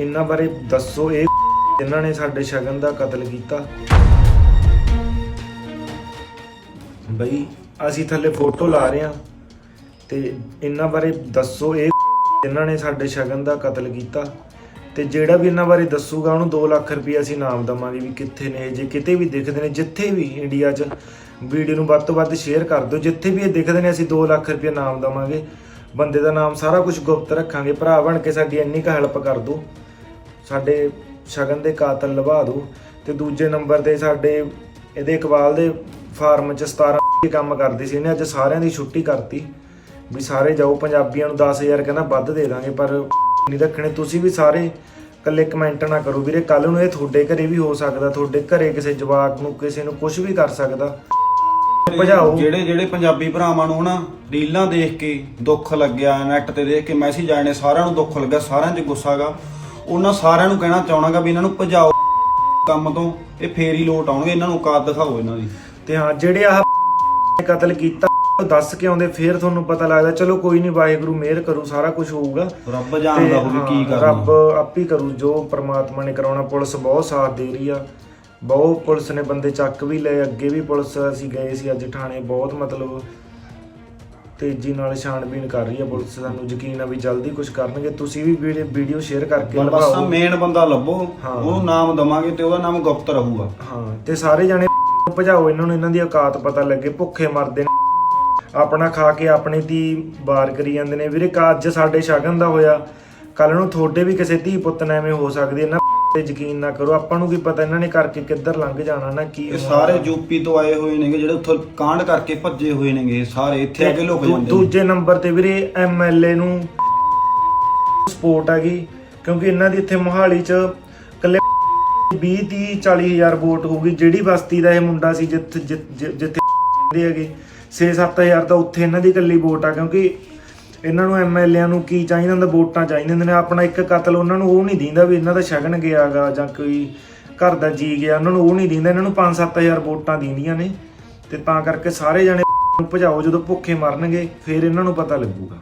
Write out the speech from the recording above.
ਇਹਨਾਂ ਬਾਰੇ ਦੱਸੋ ਇਹ ਜਿਨ੍ਹਾਂ ਨੇ ਸਾਡੇ ਸ਼ਗਨ ਦਾ ਕਤਲ ਕੀਤਾ। ਬਈ ਅਸੀਂ ਥੱਲੇ ਫੋਟੋ ਲਾ ਰਹੇ ਹਾਂ ਤੇ ਇਹਨਾਂ ਬਾਰੇ ਦੱਸੋ ਇਹ ਜਿਨ੍ਹਾਂ ਨੇ ਸਾਡੇ ਸ਼ਗਨ ਦਾ ਕਤਲ ਕੀਤਾ। ਤੇ ਜਿਹੜਾ ਵੀ ਇਹਨਾਂ ਬਾਰੇ ਦੱਸੂਗਾ ਉਹਨੂੰ 2 ਲੱਖ ਰੁਪਏ ਅਸੀਂ ਨਾਮ ਦਵਾਂਗੇ ਵੀ ਕਿੱਥੇ ਨੇ ਇਹ, ਜੇ ਕਿਤੇ ਵੀ ਦਿਖਦੇ ਨੇ ਜਿੱਥੇ ਵੀ ਇੰਡੀਆ 'ਚ ਵੀਡੀਓ ਨੂੰ ਵੱਧ ਤੋਂ ਵੱਧ ਸ਼ੇਅਰ ਕਰ ਦਿਓ। ਜਿੱਥੇ ਵੀ ਇਹ ਦਿਖਦੇ ਨੇ ਅਸੀਂ 2 ਲੱਖ ਰੁਪਏ ਨਾਮ ਦਵਾਂਗੇ। ਬੰਦੇ ਦਾ ਨਾਮ ਸਾਰਾ ਕੁਝ ਗੁਪਤ ਰੱਖਾਂਗੇ। ਭਰਾ ਬਣ ਕੇ ਸਾਡੀ ਇੰਨੀ ਕੁ ਹੈਲਪ ਕਰ ਦਿਓ ਸਾਡੇ ਸ਼ਗਨ ਦੇ ਕਾਤਲ ਲਵਾ ਦਿਓ ਤੇ ਦੂਜੇ ਨੰਬਰ ਤੇ ਸਾਡੇ ਇਹਦੇ ਇਕਬਾਲ ਦੇ ਫਾਰਮ 'ਚ 17 ਦੀ ਕੰਮ ਕਰਦੀ ਸੀ ਇਹਨੇ ਅੱਜ ਸਾਰਿਆਂ ਦੀ ਛੁੱਟੀ ਕਰਤੀ। ਵੀ ਸਾਰੇ ਜਾਓ ਪੰਜਾਬੀਆਂ ਨੂੰ 10000 ਕਹਿੰਦਾ ਵੱਧ ਦੇ ਦਾਂਗੇ ਪਰ ਨਹੀਂ ਰੱਖਣੇ। ਤੁਸੀਂ ਵੀ ਸਾਰੇ ਕੱਲੇ ਕਮੈਂਟ ਨਾ ਕਰੋ ਵੀਰੇ ਕੱਲ ਨੂੰ ਇਹ ਤੁਹਾਡੇ ਘਰੇ ਵੀ ਹੋ ਸਕਦਾ ਤੁਹਾਡੇ ਘਰੇ ਕਿਸੇ ਜਵਾਕ ਨੂੰ ਕਿਸੇ ਨੂੰ ਕੁਝ ਵੀ ਕਰ ਸਕਦਾ। ਭਜਾਓ। ਜਿਹੜੇ ਜਿਹੜੇ ਪੰਜਾਬੀ ਭਰਾਵਾਂ ਨੂੰ ਹਨਾ ਰੀਲਾਂ ਦੇਖ ਕੇ ਦੁੱਖ ਲੱਗਿਆ ਨੈਟ ਤੇ ਦੇਖ ਕੇ ਮੈਸੇਜ ਆਏ ਨੇ ਸਾਰਿਆਂ ਨੂੰ ਦੁੱਖ ਲੱਗਿਆ ਸਾਰਿਆਂ 'ਚ ਗੁੱਸਾ ਗਾ ਉਹਨਾਂ ਸਾਰਿਆਂ ਨੂੰ ਕਹਿਣਾ ਚਾਹਣਾਗਾ ਵੀ ਇਹਨਾਂ ਨੂੰ ਭਜਾਓ ਕੰਮ ਤੋਂ ਇਹ ਫੇਰ ਹੀ ਲੋਟ ਆਉਣਗੇ ਇਹਨਾਂ ਨੂੰ ਔਕਾਤ ਦਿਖਾਓ ਇਹਨਾਂ ਦੀ। ਤੇ ਹਾਂ ਜਿਹੜੇ ਆਹ ਕਤਲ ਕੀਤਾ ਉਹ ਦੱਸ ਕੇ ਆਉਂਦੇ ਫੇਰ ਤੁਹਾਨੂੰ ਪਤਾ ਲੱਗਦਾ ਚਲੋ ਕੋਈ ਨਹੀਂ ਵਾਹਿਗੁਰੂ ਮਿਹਰ ਕਰੂ ਸਾਰਾ ਕੁਝ ਹੋਊਗਾ। ਰੱਬ ਜਾਣਦਾ ਹੋਵੇ ਕੀ ਕਰਨਾ। ਰੱਬ ਆਪ ਹੀ ਕਰੂ ਜੋ ਪ੍ਰਮਾਤਮਾ ਨੇ ਕਰਾਉਣਾ ਪੁਲਿਸ ਬਹੁਤ ਸਾਥ ਦੇ ਰਹੀ ਆ। ਬਹੁਤ ਪੁਲਿਸ ਨੇ ਬੰਦੇ ਚੱਕ ਵੀ ਲਏ ਅੱਗੇ ਵੀ ਪੁਲਿਸ ਅਸੀਂ ਗਏ ਸੀ ਅੱਜ ਥਾਣੇ ਬਹੁਤ ਮਤਲਬ ਤੇਜ਼ੀ ਨਾਲ ਛਾਣਬੀਨ ਕਰ ਰਹੀ ਆ ਪੁਲਿਸ ਸਾਨੂੰ ਯਕੀਨ ਆ ਵੀ ਜਲਦੀ ਕੁਝ ਕਰਨਗੇ। ਤੁਸੀਂ ਵੀ ਵੀਡੀਓ ਸ਼ੇਅਰ ਕਰਕੇ ਬਸ ਲਗਾਓ ਮੇਨ ਬੰਦਾ ਲੱਭੋ ਹਾਂ। ਉਹਨੂੰ ਨਾਮ ਦਵਾਂਗੇ ਤੇ ਉਹਦਾ ਨਾਮ ਗੁਪਤ ਰਹੂਗਾ। ਹਾਂ ਤੇ ਸਾਰੇ ਜਣੇ ਭਜਾਓ ਇਹਨਾਂ ਨੂੰ ਇਹਨਾਂ ਦੀ ਔਕਾਤ ਪਤਾ ਲੱਗੇ ਭੁੱਖੇ ਮਰਦੇ ਨੇ। ਆਪਣਾ ਖਾ ਕੇ ਆਪਣੀ ਧੀ ਬਾਰ ਕਰੀ ਜਾਂਦੇ ਨੇ। ਵੀਰੇ ਕਾ ਅੱਜ ਸਾਡੇ ਸ਼ਗਨ ਦਾ ਹੋਇਆ। ਕੱਲ ਨੂੰ ਤੁਹਾਡੇ ਵੀ ਕਿਸੇ ਧੀ ਪੁੱਤ ਨਾਲ ਐਵੇਂ ਹੋ ਸਕਦੀ ਇਹਨਾਂ ਤੇ ਯਕੀਨ ਨਾ ਕਰੋ ਆਪਾਂ ਨੂੰ ਕੀ ਪਤਾ ਇਹਨਾਂ ਨੇ ਕਰਕੇ ਕਿੱਧਰ ਲੰਘ ਜਾਣਾ ਨਾ ਕੀ ਇਹ ਹੋਣਾ। ਸਾਰੇ ਯੂਪੀ ਤੋਂ ਆਏ ਹੋਏ ਨੇਗੇ ਜਿਹੜੇ ਉੱਥੋਂ ਕਾਂਡ ਕਰਕੇ ਭੱਜੇ ਹੋਏ ਨੇਗੇ ਇਹ ਸਾਰੇ ਇੱਥੇ ਆ ਕੇ ਲੁਕ ਦੂ- ਜਾਂਦੇ ਨੇ ਦੂਜੇ ਨੰਬਰ ਤੇ ਵੀਰੇ ਐਮਐਲਏ ਨੂੰ ਸਪੋਰਟ ਹੈਗੀ ਕਿਉਂਕਿ ਇਹਨਾਂ ਦੀ ਇੱਥੇ ਮੋਹਾਲੀ ਚ ਕੱਲੇ 20 30 40 ਹਜ਼ਾਰ ਵੋਟ ਹੋਊਗੀ ਜਿਹੜੀ ਬਸਤੀ ਦਾ ਇਹ ਮੁੰਡਾ ਸੀ ਜਿੱਥੇ ਜਿੱਥੇ ਦੇ ਹੈਗੇ 6-7000 ਤਾਂ ਉੱਥੇ ਇਹਨਾਂ ਦੀ ਇਕੱਲੀ ਵੋਟ ਆ ਕਿਉਂਕਿ ਇਹਨਾਂ ਨੂੰ ਐਮਐਲਏਆਂ ਨੂੰ ਕੀ ਚਾਹੀਦਾ ਹੁੰਦਾ, ਵੋਟਾਂ ਚਾਹੀਦੀਆਂ ਹੁੰਦੀਆਂ ਨੇ, ਆਪਣਾ ਇੱਕ ਕਤਲ ਉਹਨਾਂ ਨੂੰ ਉਹ ਨਹੀਂ ਦਿੰਦਾ ਵੀ ਇਹਨਾਂ ਦਾ ਸ਼ਗਨ ਗਿਆਗਾ ਜਾਂ ਕੋਈ ਘਰ ਦਾ ਜੀ ਗਿਆ, ਉਹਨਾਂ ਨੂੰ ਉਹ ਨਹੀਂ ਦਿੰਦਾ, ਇਹਨਾਂ ਨੂੰ 5-7000 ਵੋਟਾਂ ਦਿੰਦੀਆਂ ਨੇ ਤੇ ਤਾਂ ਕਰਕੇ ਸਾਰੇ ਜਣੇ ਨੂੰ ਭਜਾਓ ਜਦੋਂ ਭੁੱਖੇ ਮਰਨਗੇ, ਫਿਰ ਇਹਨਾਂ ਨੂੰ ਪਤਾ ਲੱਗੂਗਾ।